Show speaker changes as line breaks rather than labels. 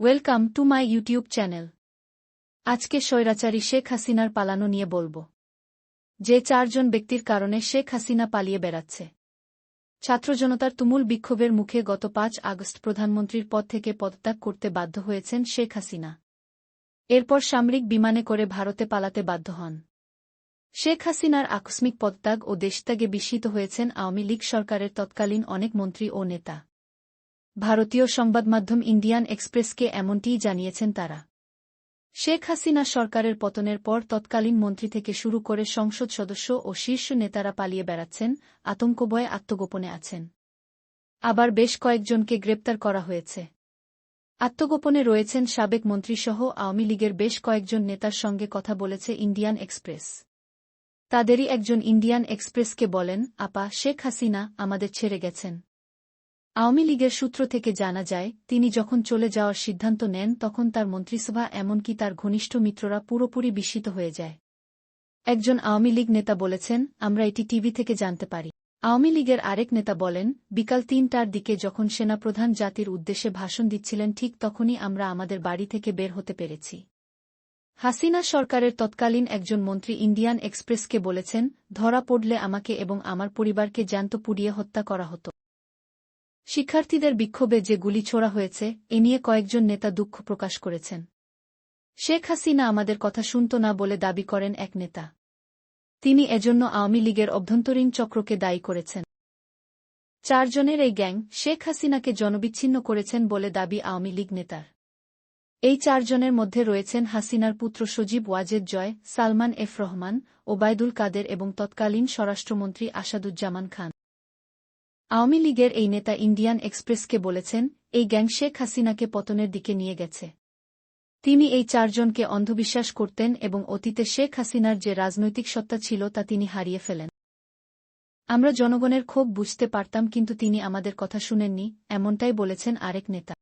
Welcome to my YouTube channel আজকে স্বৈরাচারী শেখ হাসিনার পালানো নিয়ে বলব। যে চারজন ব্যক্তির কারণে শেখ হাসিনা পালিয়ে বেড়াচ্ছে। ছাত্র জনতার তুমুল বিক্ষোভের মুখে গত পাঁচ আগস্ট প্রধানমন্ত্রীর পদ থেকে পদত্যাগ করতে বাধ্য হয়েছেন শেখ হাসিনা। এরপর সামরিক বিমানে করে ভারতে পালাতে বাধ্য হন। শেখ হাসিনার আকস্মিক পদত্যাগ ও দেশত্যাগে বিস্মিত হয়েছেন আওয়ামী লীগ সরকারের তৎকালীন অনেক মন্ত্রী ও নেতা। ভারতীয় সংবাদমাধ্যম ইন্ডিয়ান এক্সপ্রেসকে এমনটিই জানিয়েছেন তারা। শেখ হাসিনা সরকারের পতনের পর তৎকালীন মন্ত্রী থেকে শুরু করে সংসদ সদস্য ও শীর্ষ নেতারা পালিয়ে বেড়াচ্ছেন আতঙ্কভয়ে আত্মগোপনে আছেন। আবার বেশ কয়েকজনকে গ্রেপ্তার করা হয়েছে। আত্মগোপনে রয়েছেন সাবেক মন্ত্রীসহ আওয়ামী লীগের বেশ কয়েকজন নেতার সঙ্গে কথা বলেছে ইন্ডিয়ান এক্সপ্রেস। তাদেরই একজন ইন্ডিয়ান এক্সপ্রেসকে বলেন, আপা, শেখ হাসিনা আমাদের ছেড়ে গেছেন। আওয়ামী লীগের সূত্র থেকে জানা যায়, তিনি যখন চলে যাওয়ার সিদ্ধান্ত নেন, তখন তার মন্ত্রিসভা এমনকি তার ঘনিষ্ঠ মিত্ররা পুরোপুরি বিস্মিত হয়ে যায়। একজন আওয়ামী লীগ নেতা বলেছেন, আমরা এটি টিভি থেকে জানতে পারি। আওয়ামী লীগের আরেক নেতা বলেন, বিকাল তিনটার দিকে যখন সেনাপ্রধান জাতির উদ্দেশ্যে ভাষণ দিচ্ছিলেন, ঠিক তখনই আমরা আমাদের বাড়ি থেকে বের হতে পেরেছি। হাসিনা সরকারের তৎকালীন একজন মন্ত্রী ইন্ডিয়ান এক্সপ্রেসকে বলেছেন, ধরা পড়লে আমাকে এবং আমার পরিবারকে জ্যান্ত পুড়িয়ে হত্যা করা হতো। শিক্ষার্থীদের বিক্ষোভে যে গুলি ছোড়া হয়েছে, এ নিয়ে কয়েকজন নেতা দুঃখ প্রকাশ করেছেন। শেখ হাসিনা আমাদের কথা শুনত না বলে দাবি করেন এক নেতা। তিনি এজন্য আওয়ামী লীগের অভ্যন্তরীণ চক্রকে দায়ী করেছেন। চারজনের এই গ্যাং শেখ হাসিনাকে জনবিচ্ছিন্ন করেছেন বলে দাবি আওয়ামী লীগ নেতার। এই চারজনের মধ্যে রয়েছেন হাসিনার পুত্র সজীব ওয়াজেদ জয়, সালমান এফ রহমান, ওবায়দুল কাদের এবং তৎকালীন স্বরাষ্ট্রমন্ত্রী আসাদুজ্জামান খান। আওয়ামী লীগের এই নেতা ইন্ডিয়ান এক্সপ্রেসকে বলেছেন, এই গ্যাং শেখ হাসিনাকে পতনের দিকে নিয়ে গেছে। তিনি এই চারজনকে অন্ধবিশ্বাস করতেন এবং অতীতে শেখ হাসিনার যে রাজনৈতিক সত্তা ছিল তা তিনি হারিয়ে ফেলেন। আমরা জনগণের ক্ষোভ বুঝতে পারতাম কিন্তু তিনি আমাদের কথা শুনেননি, এমনটাই বলেছেন আরেক নেতা।